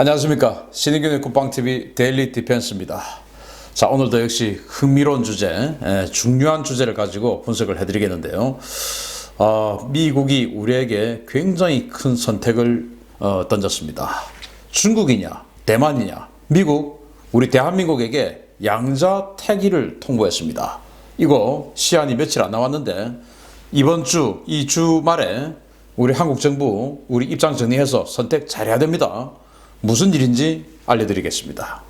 안녕하십니까. 신의균의 국방TV 데일리 디펜스입니다. 자 오늘도 역시 흥미로운 주제 에, 중요한 주제를 가지고 분석을 해드리겠는데요. 어, 미국이 우리에게 굉장히 큰 선택을 어, 던졌습니다. 중국이냐 대만이냐. 미국 우리 대한민국에게 양자 태기를 통보했습니다. 이거 시한이 며칠 안 남았는데 이번 주 이 주말에 우리 한국 정부 우리 입장 정리해서 선택 잘해야 됩니다. 무슨 일인지 알려드리겠습니다.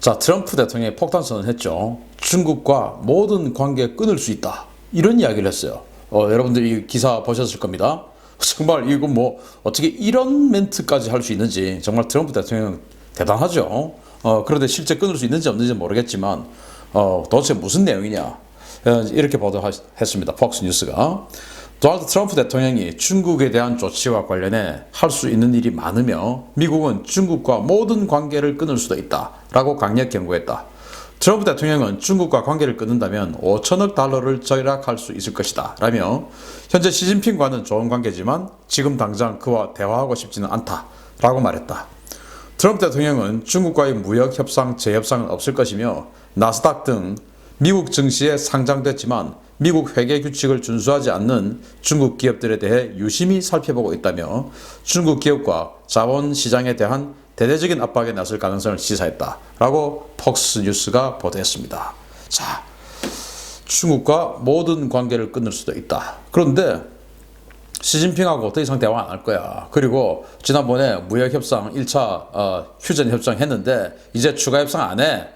자, 트럼프 대통령이 폭탄 선언했죠. 중국과 모든 관계 끊을 수 있다. 이런 이야기를 했어요. 어, 여러분들 이 기사 보셨을 겁니다. 정말 이거 뭐 어떻게 이런 멘트까지 할 수 있는지 정말 트럼프 대통령 대단하죠. 어, 그런데 실제 끊을 수 있는지 없는지 모르겠지만 어, 도대체 무슨 내용이냐 어, 이렇게 보도했습니다. 폭스 뉴스가 도널드 트럼프 대통령이 중국에 대한 조치와 관련해 할 수 있는 일이 많으며 미국은 중국과 모든 관계를 끊을 수도 있다 라고 강력 경고했다. 트럼프 대통령은 중국과 관계를 끊는다면 5천억 달러를 절약할 수 있을 것이다. 라며 현재 시진핑과는 좋은 관계지만 지금 당장 그와 대화하고 싶지는 않다. 라고 말했다. 트럼프 대통령은 중국과의 무역 협상, 재협상은 없을 것이며 나스닥 등 미국 증시에 상장됐지만 미국 회계 규칙을 준수하지 않는 중국 기업들에 대해 유심히 살펴보고 있다며 중국 기업과 자본 시장에 대한 대대적인 압박에 나설 가능성을 시사했다라고 폭스 뉴스가 보도했습니다. 자, 중국과 모든 관계를 끊을 수도 있다. 그런데 시진핑하고 더 이상 대화 안 할 거야. 그리고 지난번에 무역 협상 1차 어, 휴전 협상 했는데 이제 추가 협상 안 해.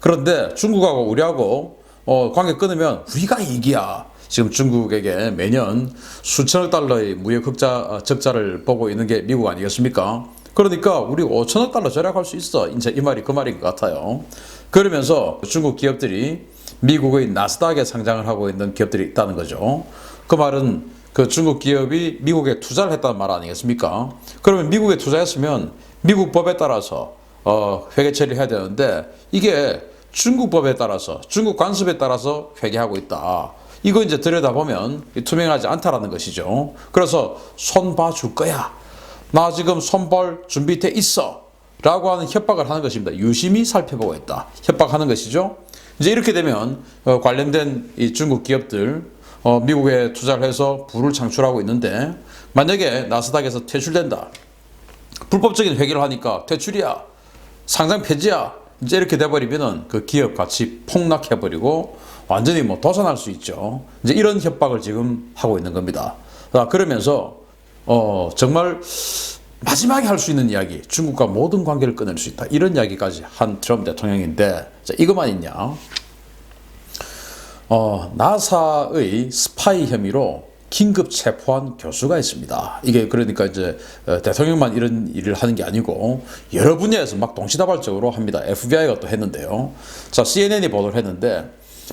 그런데 중국하고 우리하고 어, 관계 끊으면 우리가 이기야. 지금 중국에게 매년 수천억 달러의 무역 흑자, 어, 적자를 보고 있는 게 미국 아니겠습니까? 그러니까 우리 5천억 달러 절약할 수 있어. 이제 이 말이 그 말인 것 같아요. 그러면서 중국 기업들이 미국의 나스닥에 상장을 하고 있는 기업들이 있다는 거죠. 그 말은 그 중국 기업이 미국에 투자를 했다는 말 아니겠습니까? 그러면 미국에 투자했으면 미국 법에 따라서 어, 회계 처리해야 되는데 이게 중국 법에 따라서 중국 관습에 따라서 회계하고 있다. 이거 이제 들여다보면 투명하지 않다라는 것이죠. 그래서 손 봐줄 거야. 나 지금 손볼 준비돼 있어. 라고 하는 협박을 하는 것입니다. 유심히 살펴보고 있다. 협박하는 것이죠. 이제 이렇게 되면 어, 관련된 이 중국 기업들 어, 미국에 투자를 해서 부를 창출하고 있는데 만약에 나스닥에서 퇴출된다. 불법적인 회계를 하니까 퇴출이야. 상장 폐지야. 이제 이렇게 돼버리면은 그 기업 가치 폭락해버리고 완전히 뭐 도산할 수 있죠. 이제 이런 협박을 지금 하고 있는 겁니다. 자, 그러면서 어, 정말 마지막에 할 수 있는 이야기, 중국과 모든 관계를 끊을 수 있다. 이런 이야기까지 한 트럼프 대통령인데, 자, 이것만 있냐? 어, 나사의 스파이 혐의로 긴급 체포한 교수가 있습니다. 이게 그러니까 이제 어, 대통령만 이런 일을 하는 게 아니고 여러 분야에서 막 동시다발적으로 합니다. FBI가 또 했는데요. 자, CNN이 보도를 했는데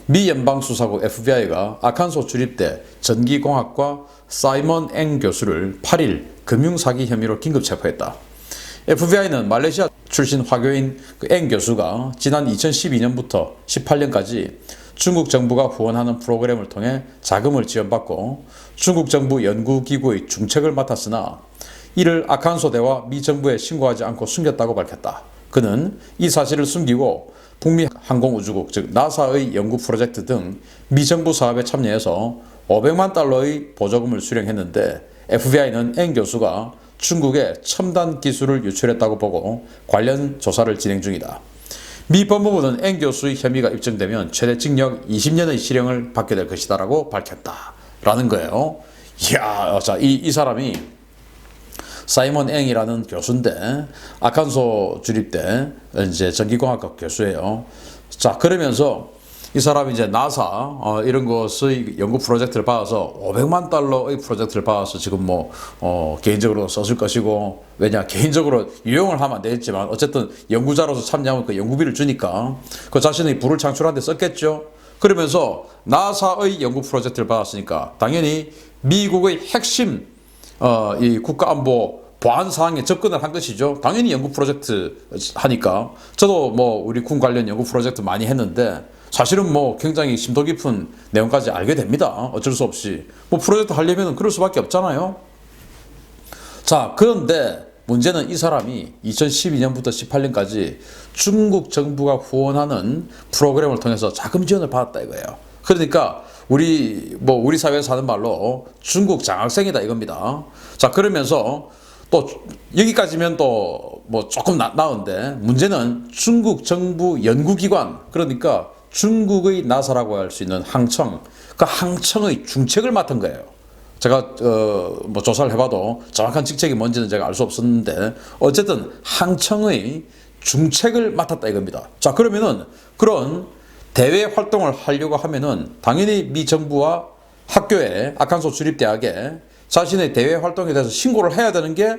미 연방수사국 FBI가 아칸소 주립대 전기공학과 사이먼 앵 교수를 8일 금융사기 혐의로 긴급 체포했다. FBI는 말레이시아 출신 화교인 그 앵 교수가 지난 2012년부터 18년까지 중국 정부가 후원하는 프로그램을 통해 자금을 지원받고 중국 정부 연구기구의 중책을 맡았으나 이를 아칸소대와 미 정부에 신고하지 않고 숨겼다고 밝혔다. 그는 이 사실을 숨기고 북미 항공우주국 즉 나사의 연구 프로젝트 등 미 정부 사업에 참여해서 500만 달러의 보조금을 수령했는데 FBI는 앵 교수가 중국에 첨단 기술을 유출했다고 보고 관련 조사를 진행 중이다. 미 법무부는 앵 교수의 혐의가 입증되면 최대 징역 20년의 실형을 받게 될 것이다라고 밝혔다라는 거예요. 이야, 자, 이, 이 사람이 사이먼 앵이라는 교수인데 아칸소 주립대 이제 전기공학과 교수예요. 자, 그러면서 이 사람이 이제 나사 어, 이런 것의 연구 프로젝트를 받아서 500만 달러의 프로젝트를 받아서 지금 뭐 어, 개인적으로 썼을 것이고 왜냐 개인적으로 유용을 하면 안 되겠지만 어쨌든 연구자로서 참여하면 그 연구비를 주니까 그 자신의 부를 창출하는데 썼겠죠. 그러면서 나사의 연구 프로젝트를 받았으니까 당연히 미국의 핵심 어, 이 국가안보 보안 사항에 접근을 한 것이죠. 당연히 연구 프로젝트 하니까 저도 뭐 우리 군 관련 연구 프로젝트 많이 했는데 사실은 뭐 굉장히 심도 깊은 내용까지 알게 됩니다. 어쩔 수 없이 뭐 프로젝트 하려면 그럴 수밖에 없잖아요. 자 그런데 문제는 이 사람이 2012년부터 18년까지 중국 정부가 후원하는 프로그램을 통해서 자금 지원을 받았다 이거예요. 그러니까 우리 뭐 우리 사회에서 하는 말로 중국 장학생이다 이겁니다. 자 그러면서 또 여기까지면 또 뭐 조금 나, 나은데 문제는 중국 정부 연구기관 그러니까 중국의 나사라고 할 수 있는 항청 그 항청의 중책을 맡은 거예요. 제가 어 뭐 조사를 해봐도 정확한 직책이 뭔지는 제가 알 수 없었는데 어쨌든 항청의 중책을 맡았다 이겁니다. 자 그러면은 그런 대외 활동을 하려고 하면은 당연히 미 정부와 학교에 아칸소 주립 대학에 자신의 대외 활동에 대해서 신고를 해야 되는 게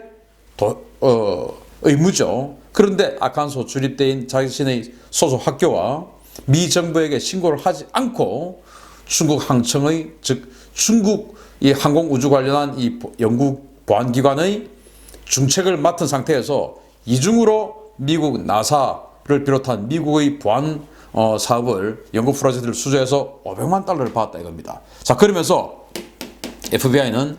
도, 어, 의무죠. 그런데 아칸소 주립대인 자신의 소속 학교와 미 정부에게 신고를 하지 않고 중국 항청의 즉 중국 이 항공 우주 관련한 이 연구 보안기관의 중책을 맡은 상태에서 이중으로 미국 나사를 비롯한 미국의 보안 어, 사업을 연구 프로젝트를 수주해서 500만 달러를 받았다 이겁니다. 자 그러면서 FBI는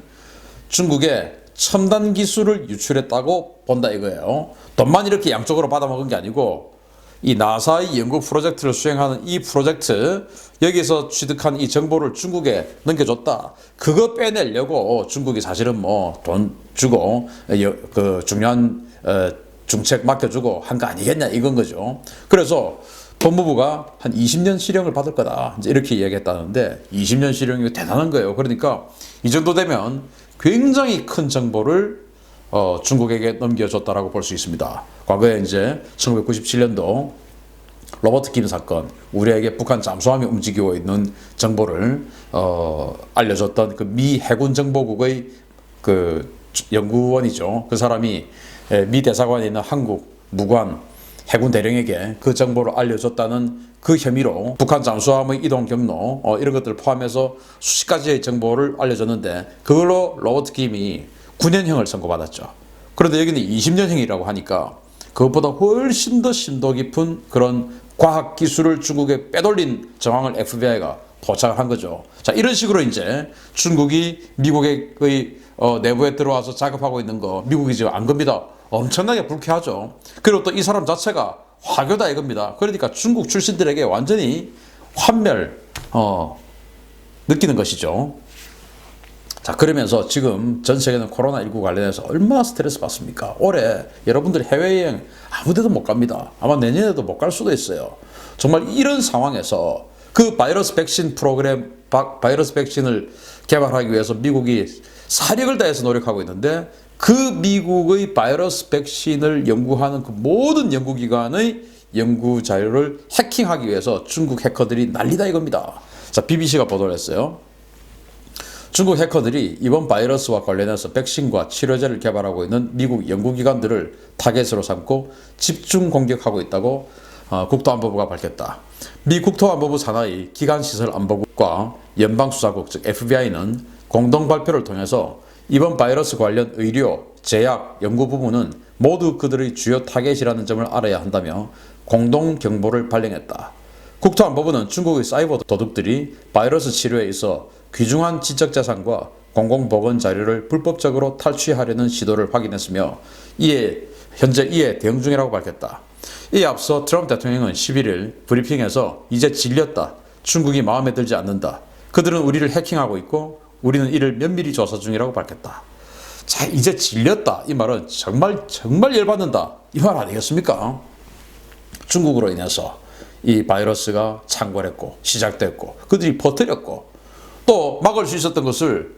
중국에 첨단 기술을 유출했다고 본다 이거예요. 돈만 이렇게 양쪽으로 받아먹은 게 아니고 이 나사의 연구 프로젝트를 수행하는 이 프로젝트 여기서 취득한 이 정보를 중국에 넘겨줬다. 그거 빼내려고 중국이 사실은 뭐 돈 주고 여- 그 중요한 어, 중책 맡겨주고 한 거 아니겠냐 이건 거죠. 그래서 법무부가 한 20년 실형을 받을 거다. 이제 이렇게 이야기했다는데 20년 실형이 대단한 거예요. 그러니까 이 정도 되면 굉장히 큰 정보를 어, 중국에게 넘겨줬다라고 볼 수 있습니다. 과거에 이제 1997년도 로버트 김 사건, 우리에게 북한 잠수함이 움직이고 있는 정보를 어, 알려줬던 그 미 해군 정보국의 그 연구원이죠. 그 사람이 에, 미 대사관에 있는 한국 무관 해군 대령에게 그 정보를 알려줬다는 그 혐의로 북한 잠수함의 이동 경로 어, 이런 것들을 포함해서 수십 가지의 정보를 알려줬는데 그걸로 로버트 김이 9년형을 선고받았죠. 그런데 여기는 20년형이라고 하니까 그것보다 훨씬 더 심도 깊은 그런 과학 기술을 중국에 빼돌린 정황을 FBI가 포착을 한 거죠. 자, 이런 식으로 이제 중국이 미국의 어, 내부에 들어와서 작업하고 있는 거 미국이 지금 안 겁니다. 엄청나게 불쾌하죠. 그리고 또 이 사람 자체가 화교다 이겁니다. 그러니까 중국 출신들에게 완전히 환멸 어, 느끼는 것이죠. 자 그러면서 지금 전 세계는 코로나19 관련해서 얼마나 스트레스 받습니까? 올해 여러분들 해외여행 아무 데도 못 갑니다. 아마 내년에도 못 갈 수도 있어요. 정말 이런 상황에서 그 바이러스 백신 프로그램 바, 바이러스 백신을 개발하기 위해서 미국이 사력을 다해서 노력하고 있는데 그 미국의 바이러스 백신을 연구하는 그 모든 연구기관의 연구 자료를 해킹하기 위해서 중국 해커들이 난리다 이겁니다. 자 BBC가 보도를 했어요. 중국 해커들이 이번 바이러스와 관련해서 백신과 치료제를 개발하고 있는 미국 연구기관들을 타겟으로 삼고 집중 공격하고 있다고 어, 국토안보부가 밝혔다. 미 국토안보부 산하의 기관시설안보국과 연방수사국 즉 FBI는 공동 발표를 통해서 이번 바이러스 관련 의료, 제약, 연구 부문은 모두 그들의 주요 타겟이라는 점을 알아야 한다며 공동 경보를 발령했다. 국토안보부는 중국의 사이버 도둑들이 바이러스 치료에 있어 귀중한 지적 자산과 공공보건 자료를 불법적으로 탈취하려는 시도를 확인했으며 이에 현재 이에 대응 중이라고 밝혔다. 이에 앞서 트럼프 대통령은 11일 브리핑에서 이제 질렸다. 중국이 마음에 들지 않는다. 그들은 우리를 해킹하고 있고 우리는 이를 면밀히 조사 중이라고 밝혔다. 자, 이제 질렸다. 이 말은 정말 정말 열받는다. 이 말 아니겠습니까? 중국으로 인해서 이 바이러스가 창궐했고 시작됐고 그들이 퍼뜨렸고 또 막을 수 있었던 것을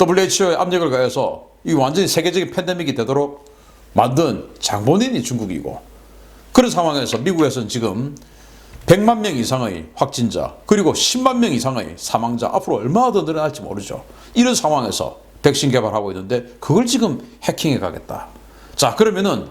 WHO에 압력을 가해서 이 완전히 세계적인 팬데믹이 되도록 만든 장본인이 중국이고 그런 상황에서 미국에서는 지금 100만 명 이상의 확진자 그리고 10만 명 이상의 사망자 앞으로 얼마나 더 늘어날지 모르죠. 이런 상황에서 백신 개발하고 있는데 그걸 지금 해킹해 가겠다. 자 그러면은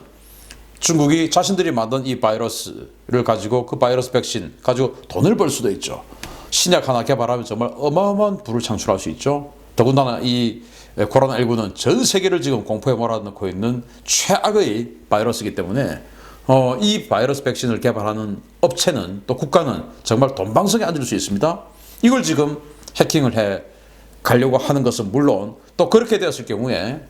중국이 자신들이 만든 이 바이러스를 가지고 그 바이러스 백신 가지고 돈을 벌 수도 있죠. 신약 하나 개발하면 정말 어마어마한 부를 창출할 수 있죠. 더군다나 이 코로나19는 전 세계를 지금 공포에 몰아넣고 있는 최악의 바이러스이기 때문에 어, 이 바이러스 백신을 개발하는 업체는 또 국가는 정말 돈방석에 앉을 수 있습니다. 이걸 지금 해킹을 해 가려고 하는 것은 물론 또 그렇게 되었을 경우에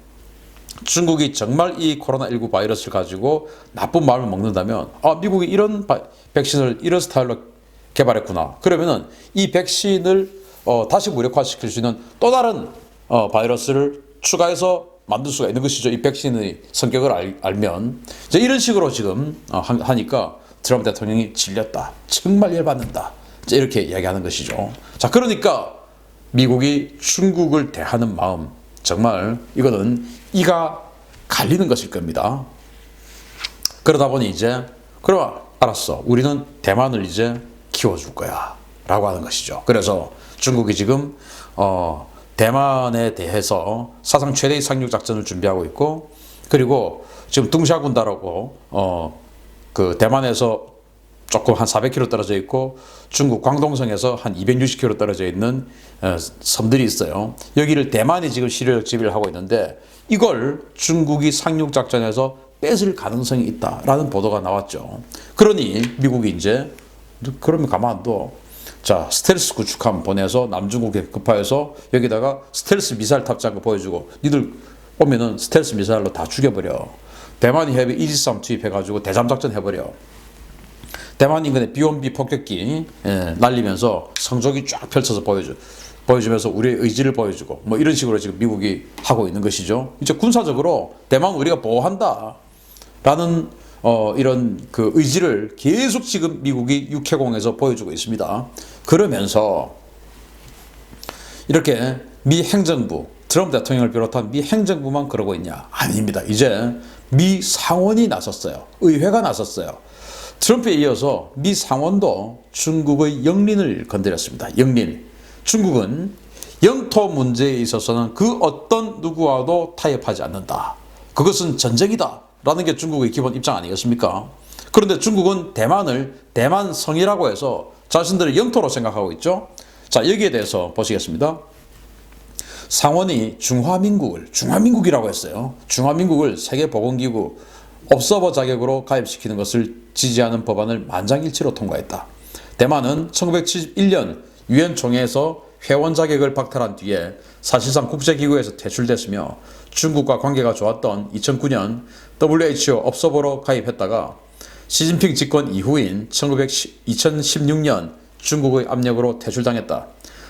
중국이 정말 이 코로나19 바이러스를 가지고 나쁜 마음을 먹는다면 아 미국이 이런 바, 백신을 이런 스타일로 개발했구나. 그러면은 이 백신을 어, 다시 무력화시킬 수 있는 또 다른 어, 바이러스를 추가해서 만들 수가 있는 것이죠. 이 백신의 성격을 알, 알면 이제 이런 식으로 지금 어, 하- 하니까 트럼프 대통령이 질렸다. 정말 열받는다. 이제 이렇게 이야기하는 것이죠. 자, 그러니까 미국이 중국을 대하는 마음 정말 이거는 이가 갈리는 것일 겁니다. 그러다 보니 이제 그럼 알았어. 우리는 대만을 이제 키워줄 거야. 라고 하는 것이죠. 그래서 중국이 지금 어, 대만에 대해서 사상 최대의 상륙 작전을 준비하고 있고 그리고 지금 둥샤군다라고 어, 그 대만에서 조금 한 400km 떨어져 있고 중국 광동성에서 한 260km 떨어져 있는 어, 섬들이 있어요. 여기를 대만이 지금 시력 지배를 하고 있는데 이걸 중국이 상륙 작전에서 뺏을 가능성이 있다라는 보도가 나왔죠. 그러니 미국이 이제 그러면 가만 안 둬. 자 스텔스 구축함 보내서 남중국에 급파해서 여기다가 스텔스 미사일 탑재한 거 보여주고 니들 오면은 스텔스 미사일로 다 죽여버려. 대만이 해비 이지삼 투입해가지고 대잠작전 해버려. 대만 인근의 B1B 폭격기 예, 날리면서 성적이 쫙 펼쳐서 보여줘. 보여주면서 우리의 의지를 보여주고 뭐 이런 식으로 지금 미국이 하고 있는 것이죠. 이제 군사적으로 대만 우리가 보호한다. 라는 어, 이런 그 의지를 계속 지금 미국이 육해공에서 보여주고 있습니다. 그러면서 이렇게 미 행정부, 트럼프 대통령을 비롯한 미 행정부만 그러고 있냐? 아닙니다. 이제 미 상원이 나섰어요. 의회가 나섰어요. 트럼프에 이어서 미 상원도 중국의 영린을 건드렸습니다. 영린. 중국은 영토 문제에 있어서는 그 어떤 누구와도 타협하지 않는다. 그것은 전쟁이다. 라는 게 중국의 기본 입장 아니겠습니까? 그런데 중국은 대만을 대만 성이라고 해서 자신들의 영토로 생각하고 있죠. 자, 여기에 대해서 보시겠습니다. 상원이 중화민국을 중화민국이라고 했어요. 중화민국을 세계보건기구 observer 자격으로 가입시키는 것을 지지하는 법안을 만장일치로 통과했다. 대만은 1971년 유엔 총회에서 회원 자격을 박탈한 뒤에 사실상 국제기구에서 퇴출됐으며 중국과 관계가 좋았던 2009년 WHO observer로 가입했다가 시진핑 집권 이후인 2016년 중국의 압력으로 퇴출당했다.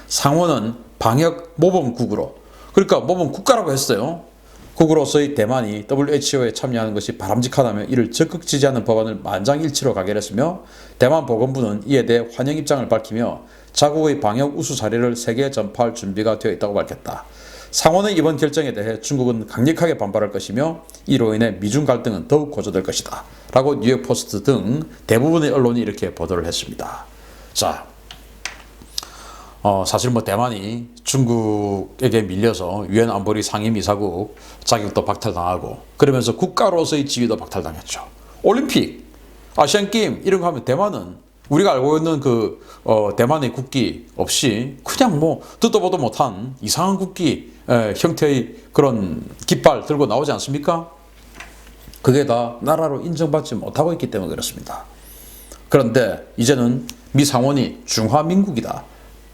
상원은 방역 모범국으로 그러니까 모범 국가라고 했어요. 국으로서의 대만이 WHO에 참여하는 것이 바람직하다며 이를 적극 지지하는 법안을 만장일치로 가결했으며 대만 보건부는 이에 대해 환영 입장을 밝히며 자국의 방역 우수 사례를 세계에 전파할 준비가 되어 있다고 밝혔다. 상원의 이번 결정에 대해 중국은 강력하게 반발할 것이며 이로 인해 미중 갈등은 더욱 고조될 것이다. 라고 뉴욕 포스트 등 대부분의 언론이 이렇게 보도를 했습니다. 자, 어, 사실 뭐 대만이 중국에게 밀려서 유엔 안보리 상임이사국 자격도 박탈당하고 그러면서 국가로서의 지위도 박탈당했죠. 올림픽, 아시안 게임 이런 거 하면 대만은 우리가 알고 있는 그 어, 대만의 국기 없이 그냥 뭐 듣도 보도 못한 이상한 국기 에, 형태의 그런 깃발 들고 나오지 않습니까? 그게 다 나라로 인정받지 못하고 있기 때문에 그렇습니다. 그런데 이제는 미 상원이 중화민국이다.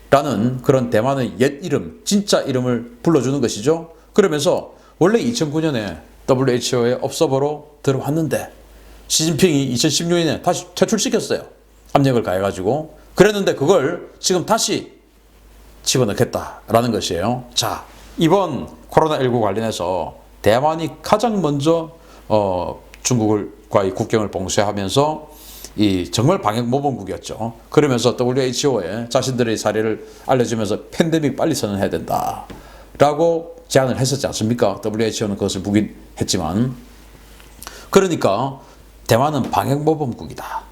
라는 그런 대만의 옛 이름, 진짜 이름을 불러주는 것이죠. 그러면서 원래 2009년에 WHO의 업서버로 들어왔는데 시진핑이 2016년에 다시 퇴출시켰어요. 압력을 가해가지고. 그랬는데 그걸 지금 다시 집어넣겠다라는 것이에요. 자, 이번 코로나19 관련해서 대만이 가장 먼저 어, 중국과의 국경을 봉쇄하면서 이 정말 방역 모범국이었죠. 그러면서 WHO에 자신들의 사례를 알려주면서 팬데믹 빨리 선언해야 된다라고 제안을 했었지 않습니까? WHO는 그것을 묵인했지만 그러니까 대만은 방역 모범국이다.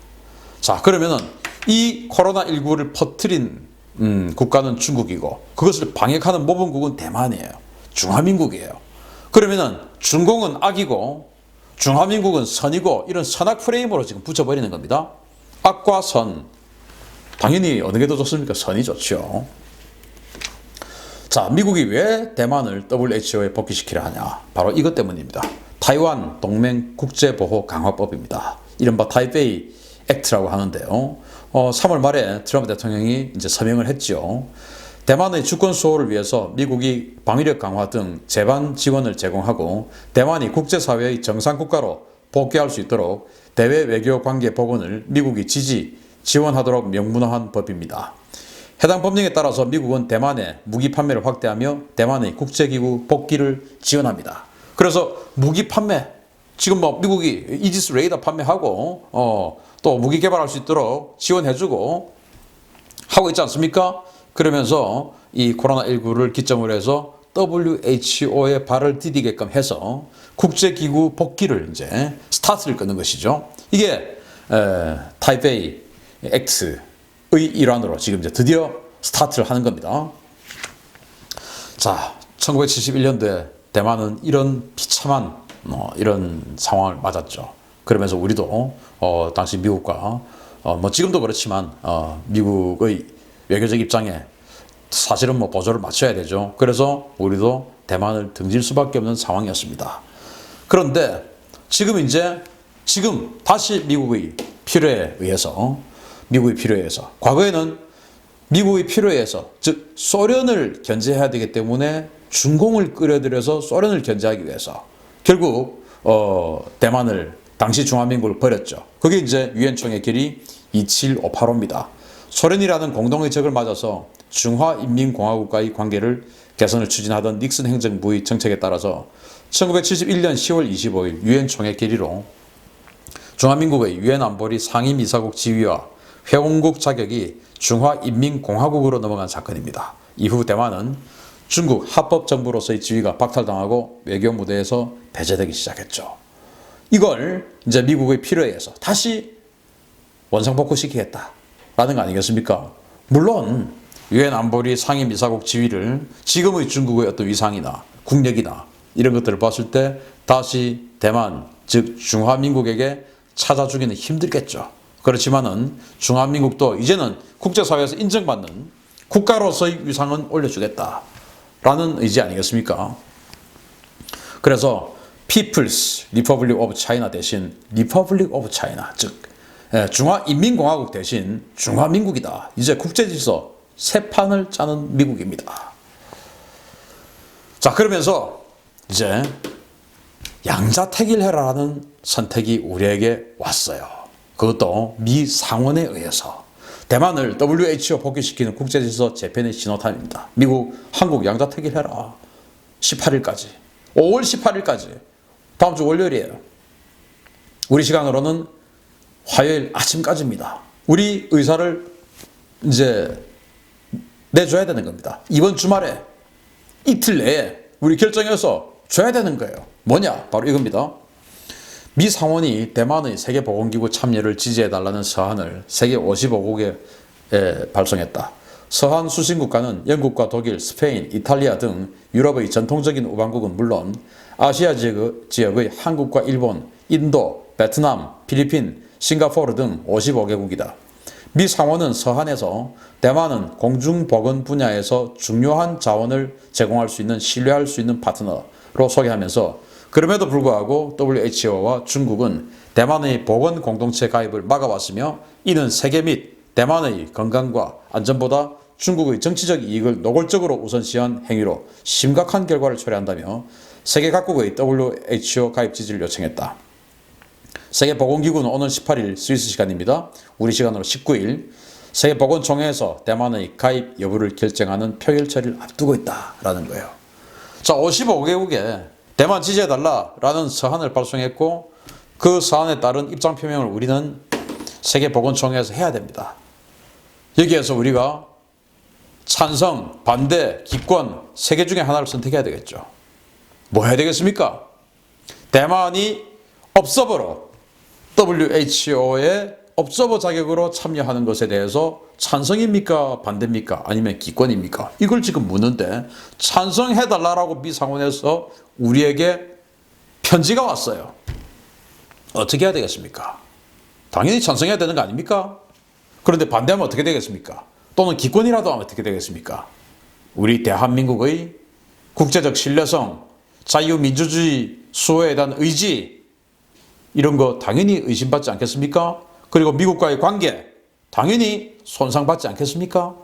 자 그러면은 이 코로나19를 퍼뜨린 음, 국가는 중국이고 그것을 방역하는 모범국은 대만이에요. 중화민국이에요. 그러면은 중공은 악이고 중화민국은 선이고 이런 선악 프레임으로 지금 붙여버리는 겁니다. 악과 선. 당연히 어느 게 더 좋습니까? 선이 좋죠. 자, 미국이 왜 대만을 WHO에 복귀시키려 하냐? 바로 이것 때문입니다. 타이완 동맹 국제보호 강화법입니다. 이른바 타이베이 액트라고 하는데요. 어, 3월 말에 트럼프 대통령이 이제 서명을 했죠. 대만의 주권 수호를 위해서 미국이 방위력 강화 등 재반 지원을 제공하고 대만이 국제사회의 정상 국가로 복귀할 수 있도록 대외 외교 관계 복원을 미국이 지지 지원하도록 명문화한 법입니다. 해당 법령에 따라서 미국은 대만에 무기 판매를 확대하며 대만의 국제기구 복귀를 지원합니다. 그래서 무기 판매 지금 뭐 미국이 이지스 레이더 판매하고 어, 또 무기 개발할 수 있도록 지원해주고 하고 있지 않습니까? 그러면서 이 코로나19를 기점으로 해서 WHO에 발을 디디게끔 해서 국제기구 복귀를 이제 스타트를 끄는 것이죠. 이게 에, 타이베이 액트의 일환으로 지금 이제 드디어 스타트를 하는 겁니다. 자, 1971년도에 대만은 이런 비참한 어, 이런 상황을 맞았죠. 그러면서 우리도 어, 당시 미국과 어, 뭐 지금도 그렇지만 어, 미국의 외교적 입장에 사실은 뭐 보조를 맞춰야 되죠. 그래서 우리도 대만을 등질 수밖에 없는 상황이었습니다. 그런데 지금 이제 지금 다시 미국의 필요에 의해서 미국의 필요에 의해서 과거에는 미국의 필요에 의해서 즉 소련을 견제해야 되기 때문에 중공을 끌어들여서 소련을 견제하기 위해서 결국 어, 대만을 당시 중화민국을 버렸죠. 그게 이제 유엔총의 길이 27585입니다. 소련이라는 공동의 적을 맞아서 중화인민공화국과의 관계를 개선을 추진하던 닉슨 행정부의 정책에 따라서 1971년 10월 25일 유엔 총회 결의로 중화민국의 유엔 안보리 상임이사국 지위와 회원국 자격이 중화인민공화국으로 넘어간 사건입니다. 이후 대만은 중국 합법정부로서의 지위가 박탈당하고 외교 무대에서 배제되기 시작했죠. 이걸 이제 미국의 필요에 의해서 다시 원상복구시키겠다라는 거 아니겠습니까? 물론 유엔 안보리 상임이사국 지위를 지금의 중국의 어떤 위상이나 국력이나 이런 것들을 봤을 때 다시 대만 즉 중화민국에게 찾아주기는 힘들겠죠. 그렇지만은 중화민국도 이제는 국제사회에서 인정받는 국가로서의 위상은 올려주겠다라는 의지 아니겠습니까? 그래서 People's Republic of China 대신 Republic of China 즉 예, 중화인민공화국 대신 중화민국이다. 이제 국제질서 새 판을 짜는 미국입니다. 자 그러면서 이제 양자택일해라라는 선택이 우리에게 왔어요. 그것도 미 상원에 의해서 대만을 WHO 복귀시키는 국제질서 재편의 신호탄입니다. 미국, 한국 양자택일해라. 18일까지. 5월 18일까지. 다음 주 월요일이에요. 우리 시간으로는 화요일 아침까지입니다. 우리 의사를 이제 내줘야 되는 겁니다. 이번 주말에 이틀 내에 우리 결정해서 줘야 되는 거예요. 뭐냐? 바로 이겁니다. 미 상원이 대만의 세계보건기구 참여를 지지해달라는 서한을 세계 55국에 발송했다. 서한 수신 국가는 영국과 독일, 스페인, 이탈리아 등 유럽의 전통적인 우방국은 물론 아시아 지역의 한국과 일본, 인도, 베트남, 필리핀, 싱가포르 등 55개국이다. 미 상원은 서한에서 대만은 공중보건 분야에서 중요한 자원을 제공할 수 있는 신뢰할 수 있는 파트너로 소개하면서 그럼에도 불구하고 WHO와 중국은 대만의 보건 공동체 가입을 막아왔으며 이는 세계 및 대만의 건강과 안전보다 중국의 정치적 이익을 노골적으로 우선시한 행위로 심각한 결과를 초래한다며 세계 각국의 WHO 가입 지지를 요청했다. 세계보건기구는 오늘 18일 스위스 시간입니다. 우리 시간으로 19일 세계보건총회에서 대만의 가입 여부를 결정하는 표결 처리를 앞두고 있다라는 거예요. 자, 55개국에 대만 지지해달라라는 서한을 발송했고 그 서한에 따른 입장 표명을 우리는 세계보건총회에서 해야 됩니다. 여기에서 우리가 찬성, 반대, 기권 세 개 중에 하나를 선택해야 되겠죠. 뭐 해야 되겠습니까? 대만이 업서버로 WHO의 업서버 자격으로 참여하는 것에 대해서 찬성입니까? 반대입니까? 아니면 기권입니까? 이걸 지금 묻는데 찬성해달라고 미상원에서 우리에게 편지가 왔어요. 어떻게 해야 되겠습니까? 당연히 찬성해야 되는 거 아닙니까? 그런데 반대하면 어떻게 되겠습니까? 또는 기권이라도 하면 어떻게 되겠습니까? 우리 대한민국의 국제적 신뢰성, 자유민주주의 수호에 대한 의지, 이런 거 당연히 의심받지 않겠습니까? 그리고 미국과의 관계, 당연히 손상받지 않겠습니까?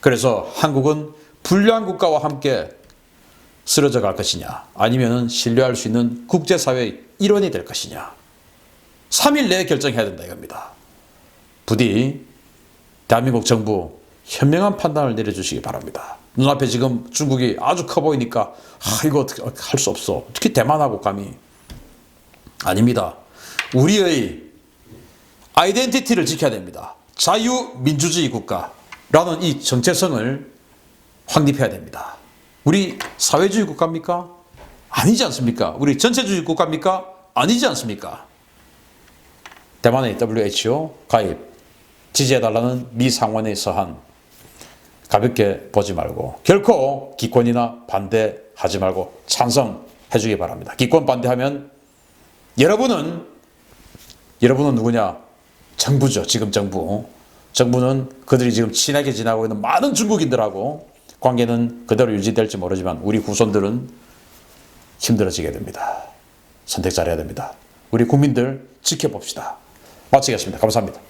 그래서 한국은 불량 국가와 함께 쓰러져 갈 것이냐 아니면 신뢰할 수 있는 국제사회의 일원이 될 것이냐 3일 내에 결정해야 된다 이겁니다. 부디 대한민국 정부 현명한 판단을 내려주시기 바랍니다. 눈앞에 지금 중국이 아주 커 보이니까 아 이거 어떻게 할 수 없어. 특히 대만하고 감히 아닙니다. 우리의 아이덴티티를 지켜야 됩니다. 자유민주주의 국가라는 이 정체성을 확립해야 됩니다. 우리 사회주의 국가입니까? 아니지 않습니까? 우리 전체주의 국가입니까? 아니지 않습니까? 대만의 WHO 가입 지지해달라는 미 상원의 서한 가볍게 보지 말고 결코 기권이나 반대하지 말고 찬성해 주기 바랍니다. 기권 반대하면 여러분은 여러분은 누구냐? 정부죠. 지금 정부. 정부는 그들이 지금 친하게 지나고 있는 많은 중국인들하고 관계는 그대로 유지될지 모르지만 우리 후손들은 힘들어지게 됩니다. 선택 잘해야 됩니다. 우리 국민들 지켜봅시다. 마치겠습니다. 감사합니다.